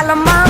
alamang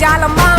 Dollar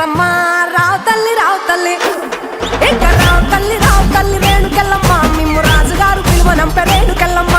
రమ్మ రావు తల్లి రావు తల్లి. ఇంకా తల్లి రావు తల్లి వేణుకెళ్ళమ్మ మిమ్ము రాజుగారు పిలువనంపే వేణుకెళ్ళమ్మ